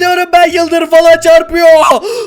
ediyorum ben yıldırım falan çarpıyor.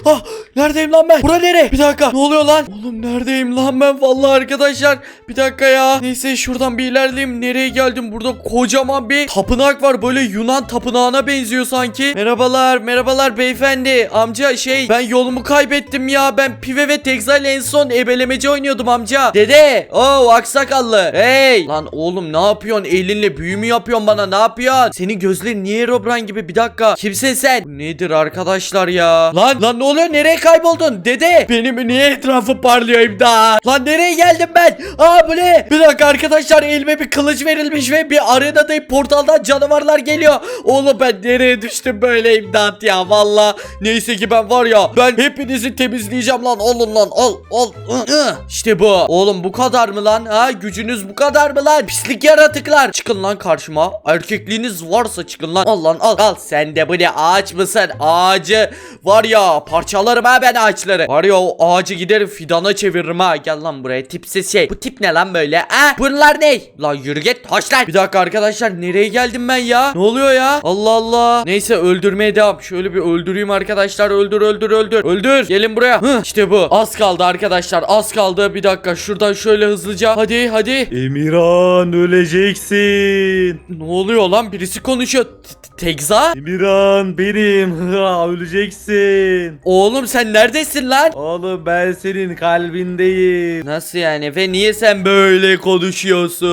Ah, neredeyim lan ben? Bura nere? Bir dakika. Ne oluyor lan? Oğlum neredeyim lan ben? Vallahi arkadaşlar. Bir dakika ya. Neyse şuradan bir ilerleyeyim. Nereye geldim? Burada kocaman bir tapınak var. Böyle Yunan tapınağına benziyor sanki. Merhabalar. Merhabalar beyefendi. Amca şey ben yolumu kaybettim ya. Ben Pive ve Tekza ile en son ebelemeci oynuyordum amca. Dede. Oo aksakallı. Hey. Lan oğlum ne yapıyorsun? Elinle büyü mü yapıyorsun bana? Ne yapıyorsun? Senin gözlerin niye Robran gibi? Bir dakika. Kimsin sen? Bu nedir arkadaşlar ya? Lan lan ne oluyor? Nereye kayboldun? Dede. Benim niye etrafı parlıyor imdat? Lan nereye geldim ben? Aa bu ne? Bir dakika arkadaşlar elime bir kılıç verilmiş ve bir arenadayım. Portaldan canavarlar geliyor. Oğlum ben nereye düştüm böyle imdat ya? Valla. Neyse ki ben var ya. Ben hepinizi temizleyeceğim lan. Alın lan. Ih, ih. İşte bu. Oğlum bu kadar mı lan? Ha gücünüz bu kadar mı lan? Pislik yaratıklar. Çıkın lan karşıma. Erkekliğiniz varsa çıkın lan. Al lan al. Al sen de bu ne ağaç mısın? Ağacı var ya parçalarım ha ben ağaçları. Var ya o ağacı giderim fidana çeviririm ha. Gel lan buraya tipsiz şey. Bu tip ne lan böyle? Ha? Bunlar ne? Lan yürü git taşlar. Bir dakika arkadaşlar nereye geldim ben ya? Ne oluyor ya? Allah Allah. Neyse öldürmeye devam. Şöyle bir öldüreyim arkadaşlar. Öldür öldür öldür. Öldür. Gelin buraya. Hı, işte bu. Az kaldı arkadaşlar. Az kaldı. Bir dakika şuradan şöyle hızlıca. Hadi hadi. Emirhan öleceksin. Ne oluyor lan? Birisi konuşuyor. T- t- Tekza? Emirhan Ha, öleceksin. Oğlum sen neredesin lan? Oğlum ben senin kalbindeyim. Nasıl yani? Ve niye sen böyle konuşuyorsun?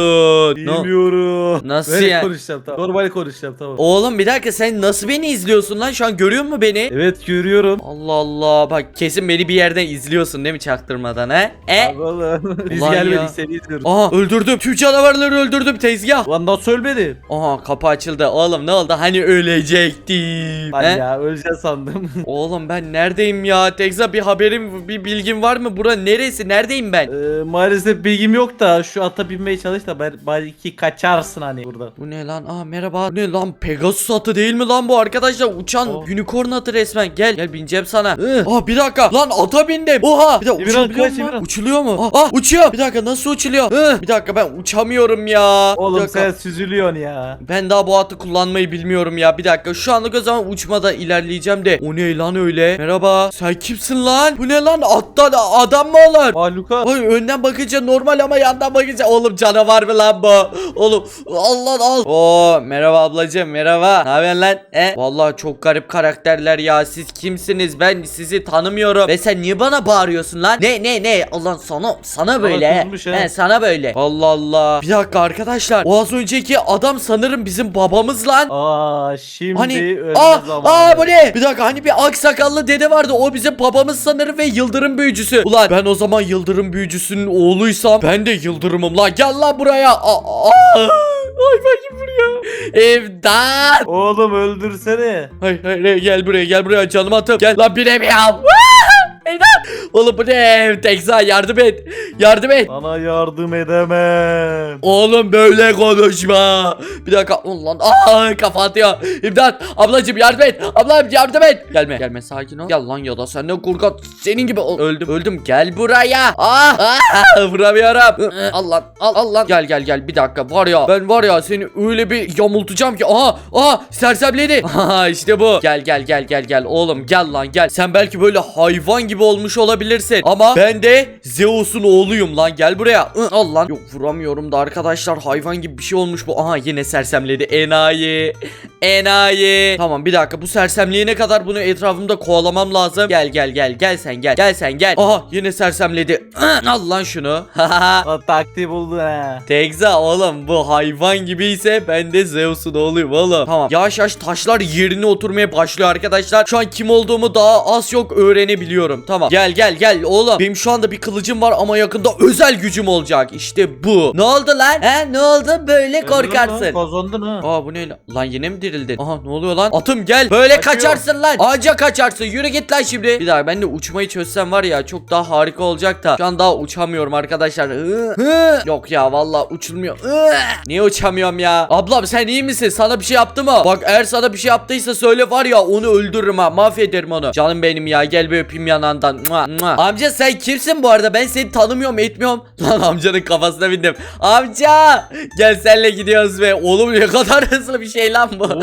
No- Bilmiyorum. Nasıl Böyle yani? konuşacağım tamam. Normal konuşacağım tamam. Oğlum bir dakika sen nasıl beni izliyorsun lan? Şu an görüyor musun beni? Evet görüyorum. Allah Allah. Bak kesin beni bir yerden izliyorsun değil mi çaktırmadan he? E? Abi oğlum. Biz Ulan gelmedik seni izliyoruz. Aha öldürdüm. Tüm canavarları öldürdüm tezgah. Lan nasıl ölmedin? Aha kapı açıldı. Oğlum ne oldu? Hani ölecektim. Lan He? ya öleceğim sandım. Oğlum ben neredeyim ya? Tekza bir haberim, bir bilgin var mı? Bura neresi? Neredeyim ben? Ee, maalesef bilgim yok da şu ata binmeye çalış da ben- belki kaçarsın hani burada. Bu ne lan? Aa merhaba. Bu ne lan? Pegasus atı değil mi lan bu arkadaşlar? Uçan Oh. unicorn atı resmen. Gel gel bineceğim sana. Ih. Aa bir dakika. Lan ata bindim. Oha. Bir dakika Emirhan, uçabiliyor kaç, mu? Emirhan. Uçuluyor mu? Aa, aa, uçuyor. Bir dakika nasıl uçuluyor? Ih. Bir dakika ben uçamıyorum ya. Bir Oğlum dakika. sen süzülüyorsun ya. Ben daha bu atı kullanmayı bilmiyorum ya. Bir dakika şu o zaman uçmada ilerleyeceğim de. O ne lan öyle? Merhaba. Sen kimsin lan? Bu ne lan? Atta da adam mı olur? Aa Luka. Oy önden bakınca normal ama yandan bakınca oğlum canavar mı lan bu? Oğlum Allah al. Oo merhaba ablacığım merhaba. Ne haber lan? E? Vallahi çok garip karakterler ya. Siz kimsiniz? Ben sizi tanımıyorum. Ve sen niye bana bağırıyorsun lan? Ne ne ne? Allah sana sana böyle. kızmış ha. He sana böyle. Allah Allah. Bir dakika arkadaşlar. O az önceki adam sanırım bizim babamız lan. Aa şimdi Hani ölme aa, zamanı. aa bu ne? Bir dakika hani bir aksakallı dede vardı. O bizim babamız sanırım ve yıldırım büyücüsü. Ulan ben o zaman yıldırım büyücüsünün oğluysam ben de yıldırımım lan. Gel lan buraya. Aa, aa. Ay bakayım buraya. İmdat. Oğlum öldürsene. Hayır hayır gel buraya gel buraya canım atım. Gel lan binemiyorum. İmdat. Oğlum bu ne? Tekza yardım et. Yardım et. Sana yardım edemem. Oğlum böyle konuşma. Bir dakika ulan aa kafa atıyor. İmdat ablacım yardım et. Ablam yardım et. Gelme gelme sakin ol. Gel lan ya da sen ne kurgat senin gibi ol- öldüm öldüm gel buraya. Ah, ah vuramıyorum. al lan al, al lan. Gel gel gel bir dakika var ya ben var ya seni öyle bir yamultacağım ki aha aha sersemledi. Aha işte bu. Gel gel gel gel gel oğlum gel lan gel. Sen belki böyle hayvan gibi olmuş olabilirsin ama ben de Zeus'un oğluyum lan gel buraya. Hı, al lan. Yok vuramıyorum da arkadaşlar hayvan gibi bir şey olmuş bu. Aha yine sersemledi. Enayi. Enayi. Tamam bir dakika bu sersemleyene kadar bunu etrafımda kovalamam lazım. Gel gel gel gel sen gel. Gel sen gel. Aha yine sersemledi. Hı, al lan şunu. O taktiği buldun ha. Tekza oğlum bu hayvan gibiyse ben de Zeus'un oğluyum oğlum. Tamam yavaş yavaş taşlar yerine oturmaya başlıyor arkadaşlar. Şu an kim olduğumu daha az çok öğrenebiliyorum. Tamam gel gel gel oğlum. Benim şu anda bir kılıcım var ama yakında özel gücüm olacak. İşte bu. Ne oldu lan? He ne oldu böyle korkarsın. Kazandın ha. Aa bu ne lan? Lan yine mi dirildin? Aha ne oluyor lan? Atım gel. Böyle Kaçıyor. kaçarsın lan. Ağaca kaçarsın. Yürü git lan şimdi. Bir daha ben de uçmayı çözsem var ya çok daha harika olacak da. Şu an daha uçamıyorum arkadaşlar. Hı, hı. Yok ya vallahi uçulmuyor. Hı. Niye uçamıyorum ya? Ablam sen iyi misin? Sana bir şey yaptı mı? Bak eğer sana bir şey yaptıysa söyle var ya onu öldürürüm ha. Mahvederim onu. Canım benim ya gel bir öpeyim yanağından. Mua, Mua. Amca sen kimsin bu arada? Ben seni tanımıyorum etmiyorum. Lan amcanın kafasına bindim. Amca! Gel senle gidiyoruz be. Oğlum ne kadar hızlı bir şey lan bu.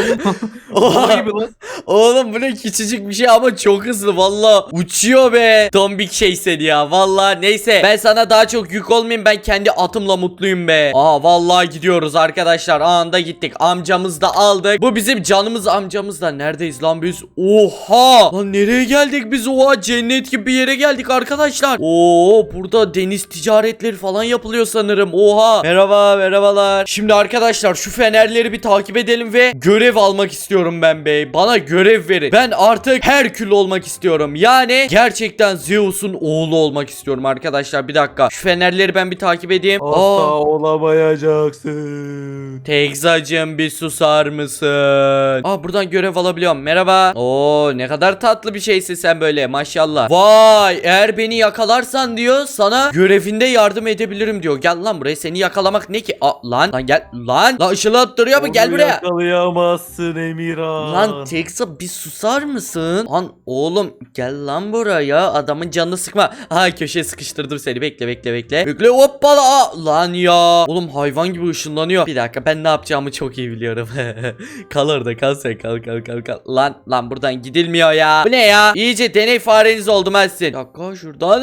Gibi lan? Oğlum bu ne küçücük bir şey ama çok hızlı valla. Uçuyor be. Tombik şey seni ya. Valla neyse. Ben sana daha çok yük olmayayım. Ben kendi atımla mutluyum be. Aa vallahi gidiyoruz arkadaşlar. Anında gittik. Amcamız da aldık. Bu bizim canımız amcamız da. Neredeyiz lan biz? Oha! Lan nereye geldik biz? Oha cennet gibi bir yere geldik arkadaşlar. Oo burada deniz ticaretleri falan yapılıyor sanırım. Oha. Merhaba merhabalar. Şimdi arkadaşlar şu fenerleri bir takip edelim ve görev almak istiyorum ben bey bana görev verin. Ben artık Herkül olmak istiyorum. Yani gerçekten Zeus'un oğlu olmak istiyorum arkadaşlar. Bir dakika. Şu fenerleri ben bir takip edeyim. Asla Aa, olamayacaksın. Tegzacım bir susar mısın? Aa buradan görev alabiliyorum. Merhaba. Oo ne kadar tatlı bir şeysin sen böyle. Maşallah. Vay eğer beni yakalarsan diyor sana görevinde yardım edebilirim diyor. Gel lan buraya seni yakalamak ne ki? Aa, lan lan gel lan. Lan ışılı attırıyor mu? Gel buraya. Yakalayamazsın Emirhan. Lan Teksa bir susar mısın? Lan oğlum gel lan buraya adamın canını sıkma. Ha köşeye sıkıştırdım seni bekle bekle bekle. Bekle hoppala. Aa, Lan ya. Oğlum hayvan gibi ışınlanıyor. Bir dakika ben ne yapacağımı çok iyi biliyorum. kal orada kal sen kal kal kal kal. Lan lan buradan gidilmiyor ya. Bu ne ya? İyice deney fareniz oldum ben sizin. Bir dakika şuradan.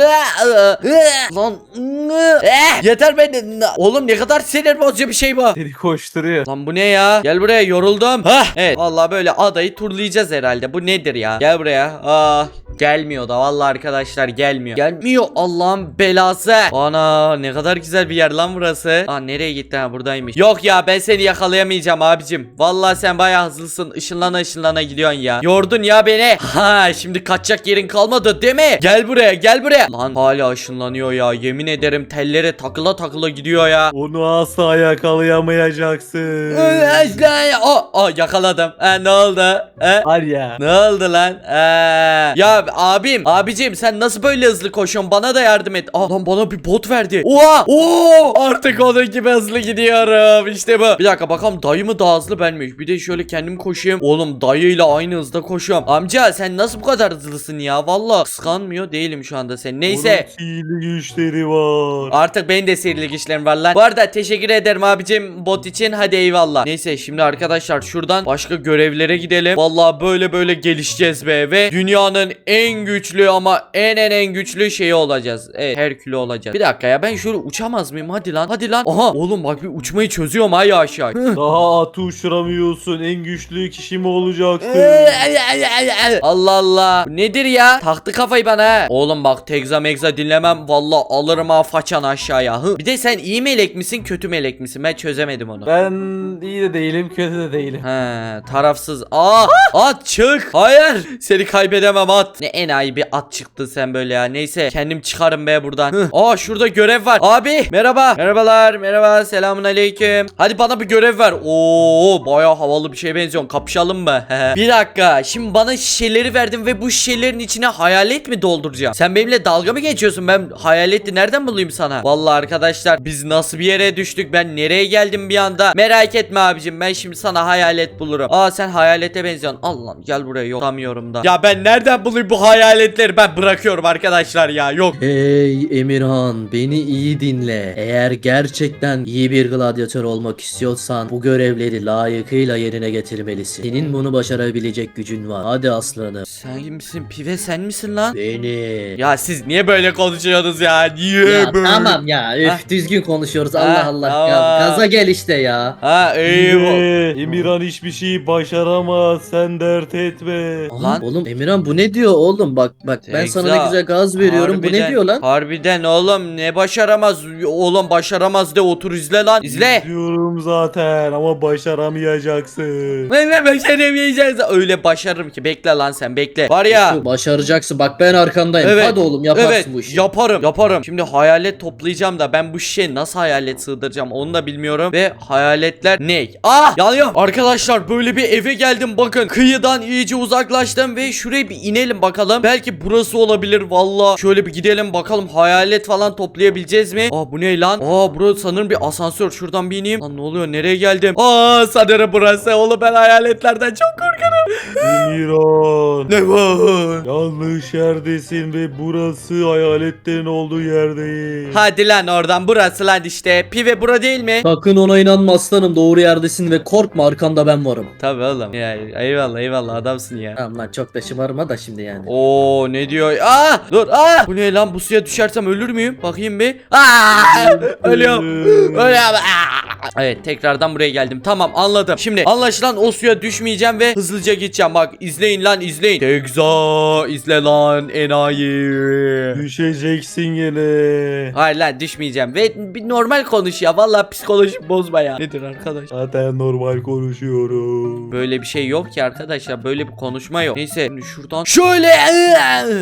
Lan. Eh, Yeter ben. Oğlum ne kadar sinir bozucu bir şey bu. Seni koşturuyor. Lan bu ne ya? Gel buraya yoruldum. Hah. Evet. Vallahi böyle adayı turlayacağız herhalde. Bu nedir ya? Gel buraya. Ah. Gelmiyor da vallahi arkadaşlar gelmiyor. Gelmiyor Allah'ın belası. Ana ne kadar güzel bir yer lan burası. Aa nereye gitti ha buradaymış. Yok ya ben seni yakalayamayacağım abicim. Vallahi sen bayağı hızlısın. Işınlana ışınlana gidiyorsun ya. Yordun ya beni. Ha şimdi kaçacak yerin kalmadı değil mi? Gel buraya gel buraya. Lan hala ışınlanıyor ya. Yemin ederim tellere takıla takıla gidiyor ya. Onu asla yakalayamayacaksın. Aa, aa yakaladım. Ha, ne oldu? Ha? Var ya. Ne oldu lan? Ee, ya abim, abicim sen nasıl böyle hızlı koşuyorsun? Bana da yardım et. Aa, lan bana bir bot verdi. Oha! Oo! Artık onun gibi hızlı gidiyorum. İşte bu. Bir dakika bakalım dayı mı daha hızlı ben mi? Bir de şöyle kendim koşayım. Oğlum dayıyla aynı hızda koşuyorum. Amca sen nasıl bu kadar hızlısın ya? Vallahi kıskanmıyor değilim şu anda sen. Neyse. Onun sihirli güçleri var. Artık benim de sihirli güçlerim var lan. Bu arada teşekkür ederim abicim bot için. Hadi eyvallah. Neyse şimdi arkadaşlar şuradan başka görevlere gidelim. Vallahi böyle böyle gelişeceğiz be ve dünyanın en güçlü ama en en en güçlü şeyi olacağız. Evet Herkülü olacağız. Bir dakika ya ben şöyle uçamaz mıyım? Hadi lan. Hadi lan. Aha oğlum bak bir uçmayı çözüyorum ha ya aşağı. Daha atı uçuramıyorsun. En güçlü kişi mi olacaksın? Allah Allah. Bu nedir ya? Taktı kafayı bana Oğlum bak tegza megza dinlemem. Vallahi alırım ha façan aşağıya. Hı. Bir de sen iyi melek misin kötü melek misin? Ben çözemedim onu. Ben iyi de değilim, kötü de değilim. He tarafsız. Aa at çık. Hayır. Seni kaybedemem at. Ne enayi bir at çıktı sen böyle ya. Neyse kendim çıkarım be buradan. Hı. Aa şurada görev var. Abi merhaba. Merhabalar. Merhaba. Selamun aleyküm. Hadi bana bir görev ver. Oo baya havalı bir şeye benziyorsun. Kapışalım mı? bir dakika. Şimdi bana şişeleri verdin ve bu şişelerin içine hayalet mi dolduracağım? Sen benimle dalga mı geçiyorsun? Ben hayaleti nereden bulayım sana? Vallahi arkadaşlar biz nasıl bir yere düştük? Ben nereye geldim bir anda? Merak etme abicim. Ben şimdi sana hayalet bulurum. Aa sen hayalete benziyorsun. Allah gel buraya yok. Tutamıyorum da. Ya ben nereden bulayım bu hayaletleri? Ben bırakıyorum arkadaşlar ya. Yok. Hey Emirhan beni iyi dinle. Eğer gerçekten iyi bir gladyatör olmak istiyorsan bu görevleri layıkıyla yerine getirmelisin. Senin bunu başarabilecek gücün var. Hadi aslanım. Sen misin? Pive sen misin lan? Beni. Ya siz niye böyle konuşuyorsunuz ya? Niye Ya böyle? tamam ya üf Ha. düzgün konuşuyoruz Ha, Allah Allah ya tamam. gaza gel işte ya. Ha eyvah. Ee, Emirhan hiçbir şeyi başaramaz. Sen dert etme. Lan. Lan. Oğlum Emirhan bu ne diyor oğlum bak bak ben sana Tekza, ne güzel gaz veriyorum bu ne Harbiden- diyor lan? Harbiden oğlum ne başaramaz oğlum başaramaz de otur izle lan izle. Diyorum zaten ama başaramayacaksın. Ne ne başaramayacağız öyle başarırım ki bekle lan sen bekle. Var ya. Başaracaksın bak ben arkandayım. Evet. Hadi oğlum yaparsın evet, bu işi. yaparım yaparım. Şimdi hayalet toplayacağım da ben bu şişeye nasıl hayalet sığdıracağım onu da bilmiyorum. Ve hayaletler ne? Ah yanıyor. Arkadaşlar böyle bir eve geldim bakın. Kıyıdan iyice uzaklaştım ve şuraya bir inelim bakalım. Belki burası olabilir valla. Şöyle bir gidelim bakalım hayalet falan toplayabileceğiz mi? Aa bu ne lan? Aa burası sanırım bir asansör. Şuradan bir ineyim. Lan ne oluyor nereye geldim? Aa sanırım burası. Oğlum ben hayaletlerden çok korkarım. Emirhan. Ne var? Yanlış yerdesin ve burası hayaletlerin olduğu yer değil. Hadi lan oradan burası lan işte. Pive bura değil mi? Sakın ona inanma aslanım doğru yerdesin ve korkma arkanda ben varım. Tabii oğlum. Ya, eyvallah eyvallah adamsın ya. Tamam lan çok da şımarma da şimdi yani. Oo ne diyor? Aa dur. Aa bu ne lan? Bu suya düşersem ölür müyüm? Bakayım bir. Aa ölüyorum. Ölüyorum. Aa! Evet tekrardan buraya geldim. Tamam anladım. Şimdi anlaşılan o suya düşmeyeceğim ve hızlıca gideceğim. Bak izleyin lan izleyin. Tekza izle lan enayi. Düşeceksin gene. Hayır lan düşmeyeceğim. Ve bir normal konuş ya. Vallahi psikoloji bozma ya. Nedir arkadaş? Zaten normal konuşuyorum. Böyle bir şey yok ki arkadaşlar. Böyle bir konuşma yok. Neyse şimdi şuradan şöyle.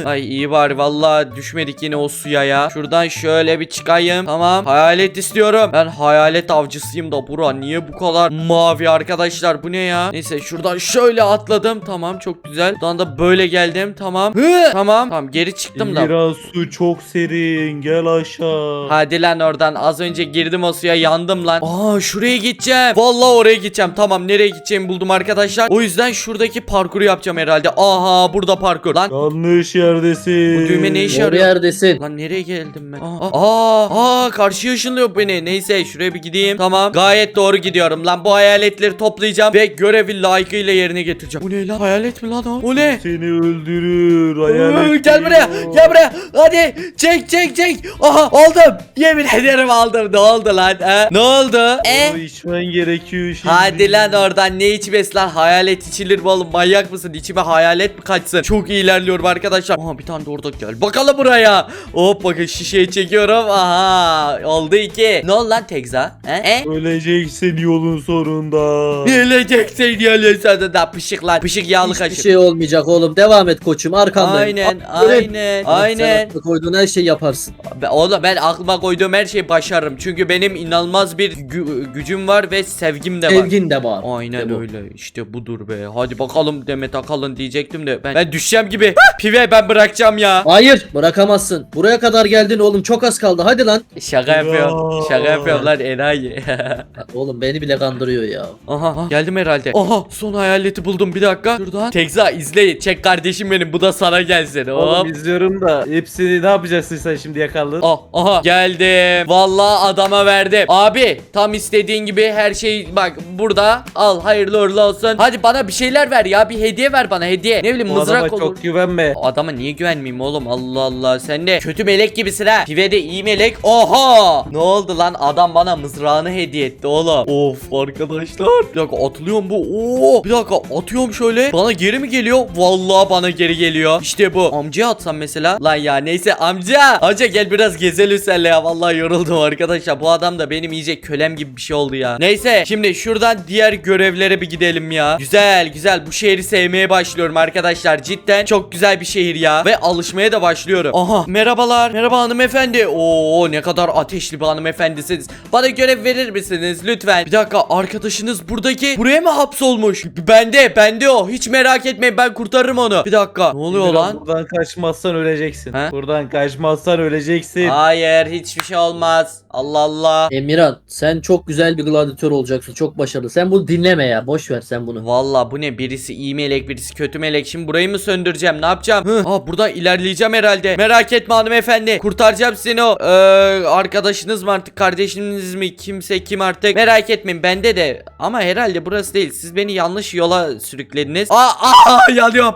Ay iyi var vallahi düşmedik yine o suya ya. Şuradan şöyle bir çıkayım. Tamam. Hayalet istiyorum. Ben hayalet avcısıyım da bura niye bu kadar mavi arkadaşlar? Bu ne ya? Neyse şuradan şöyle atladım. Tamam çok güzel. Buradan da böyle geldim. Tamam. Hı, tamam. Tamam geri çıktım da. Emirhan su çok serin. Gel aşağı. Hadi lan oradan az önce girdim o suya yandım lan. Aa şuraya gideceğim. Vallahi oraya gideceğim. Tamam nereye gideceğimi buldum arkadaşlar. O yüzden şuradaki parkuru yapacağım herhalde. Aha burada parkur. Lan Yanlış yerdesin. Bu düğme ne işe Doğru yarıyor? yerdesin. Lan nereye geldim ben? Aa, aa, aa karşıya ışınlıyor beni. Neyse şuraya bir gideyim. Tamam. Gayet doğru gidiyorum lan. Bu hayaletleri toplayacağım ve görevi layıkıyla yerine getireceğim. Bu ne lan? Hayalet mi lan o? O ne? Seni öldürür. Iıı, Hayalet gel buraya. Gel buraya. Hadi çek çek çek. Aha aldım. Yemin ederim aldım. Ne oldu lan? Ha? Ne oldu? E? O içmen gerekiyor şimdi. Hadi lan oradan ne içmesi lan hayalet içilir mi oğlum manyak mısın içime hayalet mi kaçsın çok iyi ilerliyorum arkadaşlar Aha bir tane de orada gel bakalım buraya Hop bakın şişeyi çekiyorum aha oldu iki Ne oldu lan Tekza he? E? Öleceksin yolun sonunda. Geleceksin diyorsun sana da pışık lan pışık yağlı Hiçbir kaşık şey olmayacak oğlum devam et koçum arkandayım. Aynen Aferin. aynen Sen aynen aklı koyduğun her şeyi yaparsın. Ben- Oğlum ben aklıma koyduğum her şeyi başarırım çünkü benim inanılmaz bir gü- gücüm var ve sevgim de var Sevgin de var. Aynen İşte bu. öyle. İşte budur be. Hadi bakalım Demet Akalın diyecektim de ben, ben düşeceğim gibi. Pive ben bırakacağım ya. Hayır bırakamazsın. Buraya kadar geldin oğlum çok az kaldı hadi lan. Şaka yapıyorum. Ya. Şaka yapıyorum lan enayi. Oğlum beni bile kandırıyor ya. aha, aha, geldim herhalde. Aha son hayaleti buldum bir dakika. Şuradan. Tekza izle. Çek kardeşim benim. Bu da sana gelsin. Oğlum Hop. izliyorum da hepsini ne yapacaksın sen şimdi yakaladın? Ah, aha geldim. Vallahi adama verdim. Abi tam istediğin gibi her şey bak burada. Al hayırlı uğurlu olsun. Hadi bana bir şeyler ver ya. Bir hediye ver bana hediye. Ne bileyim Bu adama mızrak olur. çok güvenme. O adama niye güvenmeyeyim oğlum Allah Allah sen de kötü melek gibisin ha Pive de iyi melek Oha Ne oldu lan adam bana mızrağını hediye etti oğlum Of arkadaşlar Bir dakika atılıyorum bu Oo Bir dakika atıyorum şöyle Bana geri mi geliyor Vallahi bana geri geliyor İşte bu Amcaya atsam mesela? Lan ya neyse amca. Amca gel biraz gezelim senle ya. Vallahi yoruldum arkadaşlar. Bu adam da benim iyice kölem gibi bir şey oldu ya. Neyse şimdi şuradan diğer görevlere bir gidelim ya. Güzel güzel. Bu şehri sevmeye başlıyorum arkadaşlar. Cidden çok güzel bir şehir ya. Ve alışmaya da başlıyorum. Aha merhabalar. Merhaba hanımefendi. Oo ne kadar ateşli bir hanımefendisiniz. Bana görev verir misiniz lütfen? Bir dakika arkadaşınız buradaki buraya mı hapsolmuş? Bende bende o. Hiç merak etmeyin ben kurtarırım onu. Bir dakika. Ne oluyor lan? Buradan kaçmazsan öleceksin. He? Buradan kaçmazsan öleceksin. Hayır hiçbir şey olmaz. Allah Allah. Emirhan sen çok güzel bir gladyatör olacaksın. Çok başarılı. Sen bunu dinleme ya. Boş ver sen bunu. Valla bu ne? Birisi iyi melek birisi kötü melek. Şimdi burayı mı söndüreceğim? Ne yapacağım? Hı, Aa, buradan ilerleyeceğim herhalde. Merak etme hanımefendi. Kurtaracağım seni o Ee, arkadaşınız mı artık kardeşiniz mi? Kimse kim artık? Merak etmeyin bende de. Ama herhalde burası değil. Siz beni yanlış yola sürüklediniz. Aa, aa yanıyorum.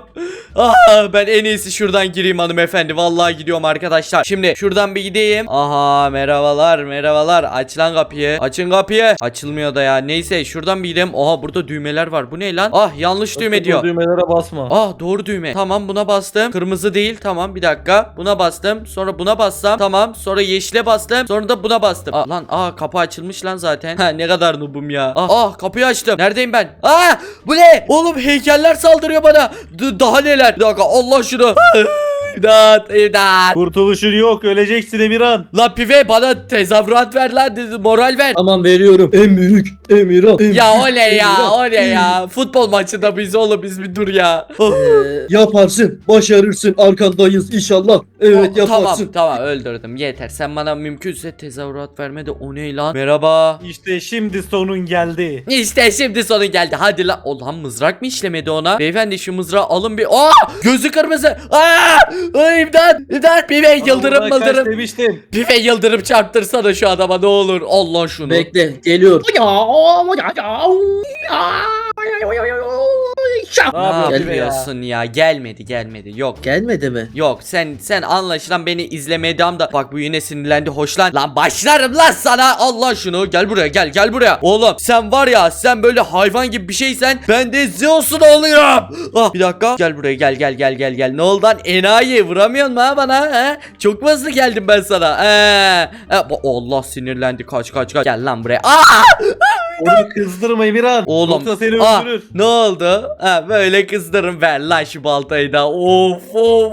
Aa, ben en iyisi şuradan gireyim hanımefendi vallahi gidiyorum arkadaşlar şimdi şuradan bir gideyim aha merhabalar merhabalar aç lan kapıyı açın kapıyı açılmıyor da ya neyse şuradan bir gideyim oha burada düğmeler var bu ne lan ah yanlış düğme diyor Düğmelere basma. Ah doğru düğme. Tamam buna bastım. Kırmızı değil. Tamam bir dakika. Buna bastım. Sonra buna bassam. Tamam. Sonra yeşile bastım. Sonra da buna bastım. Aa, lan aa kapı açılmış lan zaten. Ha ne kadar noobum ya. Ah, ah kapıyı açtım. Neredeyim ben? Aa bu ne? Oğlum heykeller saldırıyor bana. D- daha neler? Bir dakika Allah şunu. İmdat imdat. Kurtuluşun yok öleceksin Emirhan. Lan pive bana tezahürat ver lan dedi, moral ver. Tamam veriyorum. En büyük Emirhan. en Ya büyük ya Emirhan. ya. Futbol maçında biz oğlum biz bir dur ya. Ee, yaparsın, başarırsın, arkandayız inşallah. Evet yaparsın. Tamam tamam öldürdüm yeter. Sen bana mümkünse tezahürat verme de o ne lan? Merhaba. İşte şimdi sonun geldi. İşte şimdi sonu geldi. Hadi lan. Ulan mızrak mı işlemedi ona? Beyefendi şu mızrağı alın bir. Aa! Gözü kırmızı. Aa! Ay, İmdat! İmdat! Pive yıldırım Allah kaç mıldırım. demiştim. Pive yıldırım çarptırsana şu adama ne olur. Allah şunu. Bekle, geliyor. Ne Abi, pive ya. Yapıyorsun ya? Gelmedi gelmedi. Yok. Gelmedi mi? Yok sen sen anlaşılan beni izlemeye devam da bak bu yine sinirlendi hoşlan. Lan başlarım lan sana! Allah şunu gel buraya gel gel buraya. Oğlum sen var ya sen böyle hayvan gibi bir şeysen ben de Zeus'un oluyorum ah bir dakika. Gel buraya gel gel gel gel gel. Ne oldu lan? Enayi vuramıyorsun mu ha bana he çok mu hızlı geldim ben sana? He he, bu- Allah sinirlendi. Kaç kaç kaç. Gel lan buraya. Aa Onu kızdırma Emirhan. Oğlum Yoksa seni öldürür. ne oldu ha böyle kızdırın ver lan şu baltayı da of of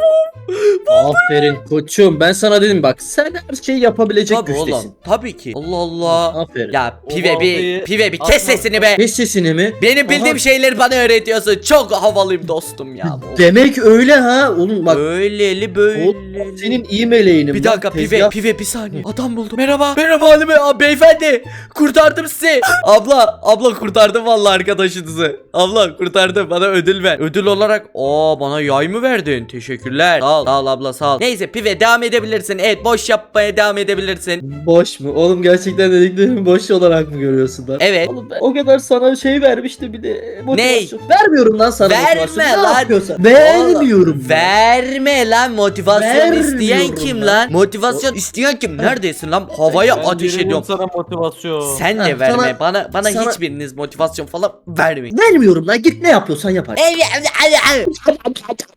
Aferin koçum. Ben sana dedim bak sen her şeyi yapabilecek Tabii güçtesin. oğlum. Tabii ki. Allah Allah. Aferin. Ya pive bir baltayı pive bir kes atma. sesini be. Kes sesini mi? Benim bildiğim Aha. şeyleri bana öğretiyorsun. Çok havalıyım dostum ya. bu. Demek öyle ha. Oğlum bak Böyleli o böyleli. senin iyi meleğinim. bir lan, dakika pive tezgah. pive bir saniye. Adam buldum. Merhaba. Merhaba halime. Aa, beyefendi. Kurtardım sizi. abla abla kurtardım vallahi arkadaşınızı. Abla kurtardım. Bana ödül ver. Ödül olarak aa bana yay mı verdin? Teşekkürler. Sağ ol. Sağ ol abla sağ ol. Neyse pive devam edebilirsin. Evet boş yapmaya devam edebilirsin. Boş mu? Oğlum gerçekten dediklerimi boş olarak mı görüyorsun lan? Evet. Oğlum ben o kadar sana şey vermişti bir de motivasyon. Ney? Vermiyorum lan sana Verme motivasyon. Ne lan. yapıyorsan? Vermiyorum. Oğlum, Verme lan motivasyon Vermiyorum isteyen kim lan. lan? Motivasyon isteyen kim? Neredesin lan? Havaya Ben ateş ediyorum. sana motivasyon. Sen de Ha, verme. sana- bana bana sana- hiçbiriniz motivasyon falan vermeyin. Vermiyorum lan git ne yapıyorsan yapar.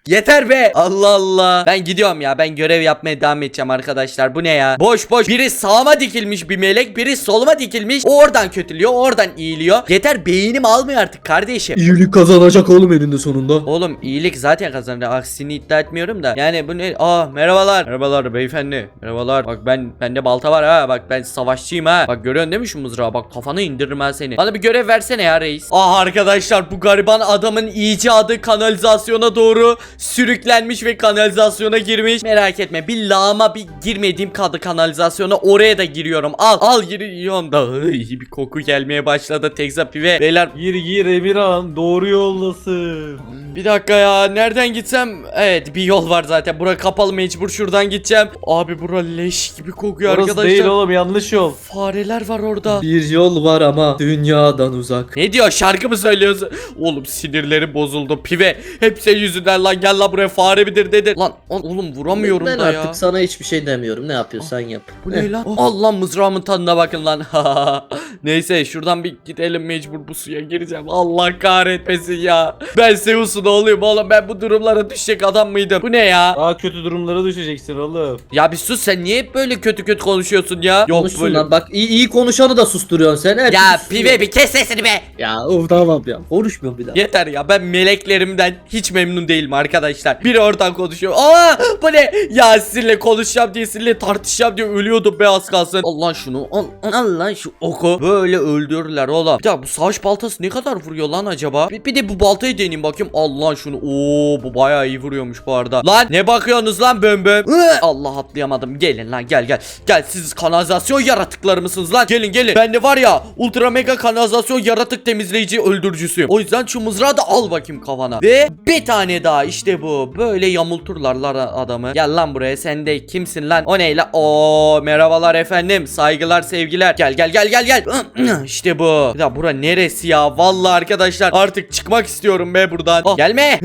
Yeter be. Allah Allah. Ben gidiyorum ya. Ben görev yapmaya devam edeceğim arkadaşlar. Bu ne ya? Boş boş. Biri sağıma dikilmiş bir melek, biri soluma dikilmiş. O oradan kötülüyor, oradan iyiliyor. Yeter beynim almıyor artık kardeşim. İyilik kazanacak oğlum elinde sonunda. Oğlum iyilik zaten kazanır. Aksini iddia etmiyorum da. Yani bu ne? Aa merhabalar. Merhabalar beyefendi. Merhabalar. Bak ben bende balta var ha. Bak ben savaşçıyım ha. Bak görüyorsun değil mi şu mızrağı? Bak kafanı indiririm ben seni. Bana bir görev versene ya reis. Ah arkadaşlar bu gariban adamın icadı kanalizasyona doğru sürüklenmiş ve kanalizasyona girmiş. Merak etme. Bir lağıma bir girmediğim kaldı kanalizasyona. Oraya da giriyorum. Al. Al giriyorum da. Ay, bir koku gelmeye başladı. Tekza pive. Beyler Gir gir Emirhan doğru yoldasın. Bir dakika ya nereden gitsem Evet bir yol var zaten bura kapalı mecbur şuradan gideceğim Abi bura leş gibi kokuyor Orası arkadaşlar değil oğlum yanlış yol. Fareler var orada Bir yol var ama dünyadan uzak. Ne diyor şarkı mı söylüyorsun Oğlum sinirlerim bozuldu pive Hep senin yüzünden lan gel lan buraya fare midir dedi Lan o- oğlum vuramıyorum ben da artık ya sana hiçbir şey demiyorum. Ne yapıyorsan yap. Bu ne lan? Allah mızrağımın tadına bakın lan. Neyse şuradan bir gidelim mecbur bu suya gireceğim. Allah kahretmesin ya. Ben Zeus'un oğluyum oğlum. Ben bu durumlara düşecek adam mıydım? Bu ne ya? Daha kötü durumlara düşeceksin oğlum. Ya bir sus sen niye hep böyle kötü kötü konuşuyorsun ya? Yok Konuşsun böyle. lan bak iyi, iyi konuşanı da susturuyorsun sen. Her Ya pive bir kes sesini be. Ya of tamam ya konuşmuyorum bir daha. Yeter ya ben meleklerimden hiç memnun değilim arkadaşlar. Biri oradan konuşuyor. Aa bu ne? Ya sizinle konuşacağım diye sizinle tartışacağım diye ölüyordum be az kalsın. Allah şunu al, al, lan şu oku. Böyle öldürürler oğlum. Dakika bu savaş baltası ne kadar vuruyor lan acaba? Bir, bir de bu baltayı deneyeyim bakayım. Allah şunu. Oo bu bayağı iyi vuruyormuş bu arada. Lan ne bakıyorsunuz lan böm böm? Allah atlayamadım. Gelin lan gel gel. Gel siz kanalizasyon yaratıkları mısınız lan? Gelin gelin. Ben de var ya ultra mega kanalizasyon yaratık temizleyici öldürücüsüyüm. O yüzden şu mızrağı da al bakayım kafana. Ve bir tane daha işte bu. Böyle yamulturlar lan adamı. Gel lan buraya sen de kimsin lan? O ne lan? Oo merhabalar efendim. Saygılar sevgiler. Gel gel gel gel gel. işte bu. Ya bura neresi ya? Vallahi arkadaşlar artık çıkmak istiyorum be buradan. Ah, gelme.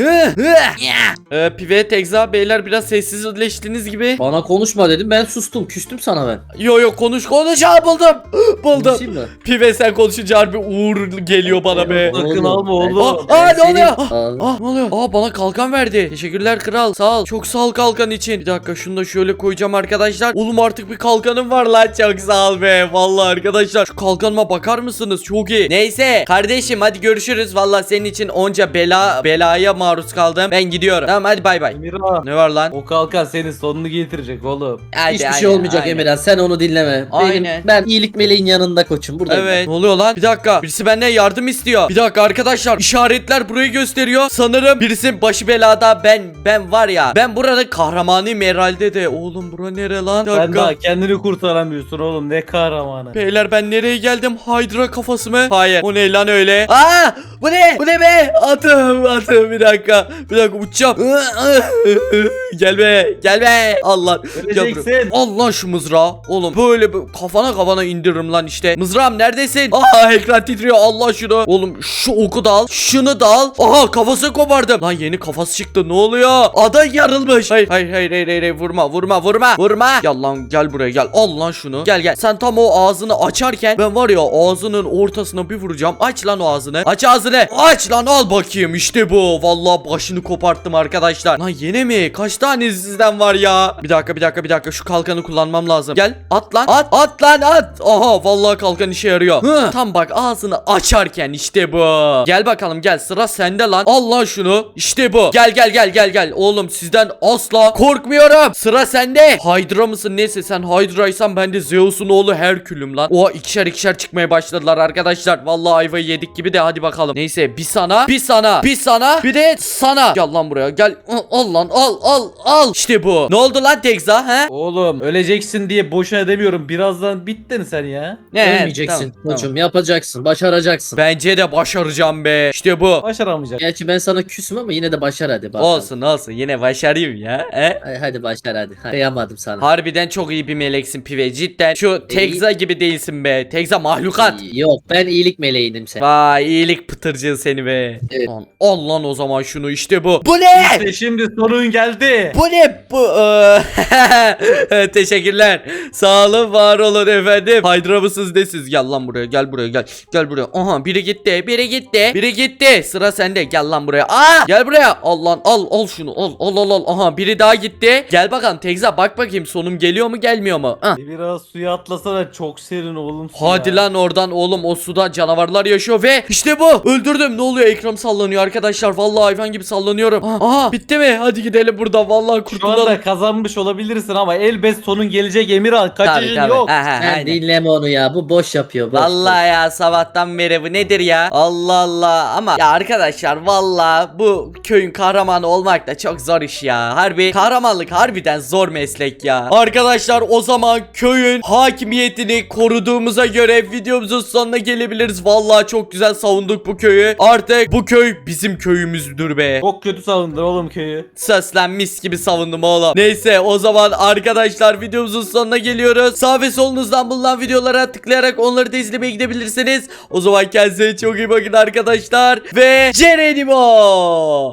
Ee, pive Tekza beyler biraz sessizleştiniz gibi. Bana konuşma dedim ben sustum küstüm sana ben. Yo yo konuş konuş. Aa, buldum. buldum. Konuşayım mı? Pive sen konuşunca harbi uğur geliyor bana be. Sakın alma oğlum. Aa, aa, ne oluyor? Aa, Ah ne oluyor? Aa bana kalkan verdi. Teşekkürler kral. Sağ ol. Çok sağ ol kalkan için. Bir dakika şunu da şöyle koyacağım arkadaşlar. Oğlum artık bir kalkanım var lan. Çok sağ ol be. Vallahi arkadaşlar şu kalkanıma bakar mısınız? Çok iyi. Neyse kardeşim hadi görüşürüz. Vallahi senin için onca bela belaya maruz kaldım. Ben gidiyorum. Tamam hadi bay bay. Emirhan. Ne var lan? O kalkan senin sonunu getirecek oğlum. Hadi, Hiçbir aynen, şey olmayacak aynen. Emirhan sen onu dinleme. Aynen. Benim, ben iyilik meleğin yanında koçum buradayım. Evet. Ne oluyor lan? Bir dakika. Birisi benden yardım istiyor. Bir dakika arkadaşlar. İşaretler burayı gösteriyor. Sanırım birisi başı belada. Ben ben var ya. Ben buranın kahramanıyım herhalde de. Oğlum bura nere lan? Bir Sen dakika. daha kendini kurtaramıyorsun oğlum ne kahramanı. Beyler ben nereye geldim? Hydra kafası mı? Hayır. O ne lan öyle? Aa! Bu ne? Bu ne be? Atım atım bir dakika. Bir dakika uçacağım. gel be. Gel be. Allah. Öleceksin. Al lan şu mızrağı. Oğlum böyle bir kafana kafana indiririm lan işte. Mızrağım neredesin? Aa ekran titriyor. Allah şunu. Oğlum şu oku da al. Şunu da al. Aha kafası kopardım. Lan yeni kafası çıktı. Ne oluyor? Ada yarılmış. Hayır hayır hayır hayır, hayır. vurma vurma vurma. Vurma. Gel lan gel buraya gel. Al lan şunu. Gel gel. Sen tam o ağzını açarken ben var ya ağzının ortasına bir vuracağım. Aç lan o ağzını. Aç ağzını. Aç lan al bakayım. İşte bu. Vallahi başını koparttım arkadaşlar. Lan yine mi? Kaç tane sizden var ya? Bir dakika bir dakika bir dakika. Şu kalkanı kullanmam lazım. Gel at lan. At at lan at. Aha vallahi kalkan işe yarıyor. Hı, tam bak ağzını açarken işte bu. Gel bakalım gel sıra sende lan. Al lan şunu. İşte bu. Gel gel gel gel gel. Oğlum sizden asla korkmuyorum. Sıra sende. Hydra mısın neyse sen Hydra'ysan ben de Zeus'un oğlu Herkül'üm lan. Oha ikişer ikişer çıkmaya başladılar arkadaşlar. Vallahi ayvayı yedik gibi de hadi bakalım. Neyse bir sana bir sana bir sana bir de sana. Gel lan buraya gel. Al, al lan al al al. İşte bu. Ne oldu lan Tekza he? Oğlum öleceksin diye boşuna demiyorum. Birazdan bittin sen ya. Ne? Ölmeyeceksin Tamam, koçum yapacaksın başaracaksın. Bence de başaracağım be. İşte bu. Başaramayacak. Gerçi ben sana küsüm ama yine de başar hadi. Bak. Olsun olsun yine başarayım ya. He? Hadi, hadi başar hadi. hadi. Kıyamadım sana. Harbiden çok iyi bir meleksin pive cidden. Şu Tekza gibi değilsin be. Tekza mahlukat. Yok ben iyilik meleğinim sen. Vay iyilik pıtırcın seni be. Evet. Lan, al lan o zaman şunu işte bu. Bu ne? İşte şimdi sonun geldi. Bu ne? Bu eee, Teşekkürler. Sağ olun var olun efendim. Haydra mısınız nesiz? Gel lan buraya gel buraya gel. Gel buraya. Aha biri gitti biri gitti. Biri gitti. Sıra sende. Gel lan buraya. Aa gel buraya. Al lan al al şunu al al al al. Aha biri daha gitti. Gel bakalım Tekza bak bakayım sonum geliyor mu gelmiyor mu? Ah. Biraz suya atlasana çok serin oğlum su Hadi ya. lan oradan oğlum o suda canavarlar yaşıyor ve işte bu öldürdüm ne oluyor ekran sallanıyor arkadaşlar vallahi hayvan gibi sallanıyorum aha, aha, bitti mi hadi gidelim buradan vallahi Şu kurtulalım anda kazanmış olabilirsin ama elbet sonun gelecek Emirhan. Kaçışın tabii. yok. Aha, Sen aynen. dinleme onu ya bu boş yapıyor. Boş, Vallahi ya sabahtan beri bu nedir ya? Allah Allah ama ya arkadaşlar vallahi bu köyün kahramanı olmak da çok zor iş ya. Harbi kahramanlık harbiden zor meslek ya. Arkadaşlar o zaman köyün hakimiyetini koruduğumuza göre videomuzun sonuna gelebiliriz. Vallahi çok güzel savunduk bu köyü. Artık bu köy bizim köyümüzdür be. Çok kötü savundun oğlum köyü. Söz mis gibi savundum oğlum. Neyse o zaman arkadaşlar videomuzun sonuna geliyoruz. Sağ ve solunuzdan bulunan videolara tıklayarak onları da izlemeye gidebilirsiniz. O zaman kendinize çok iyi bakın arkadaşlar. Ve Cerenimo.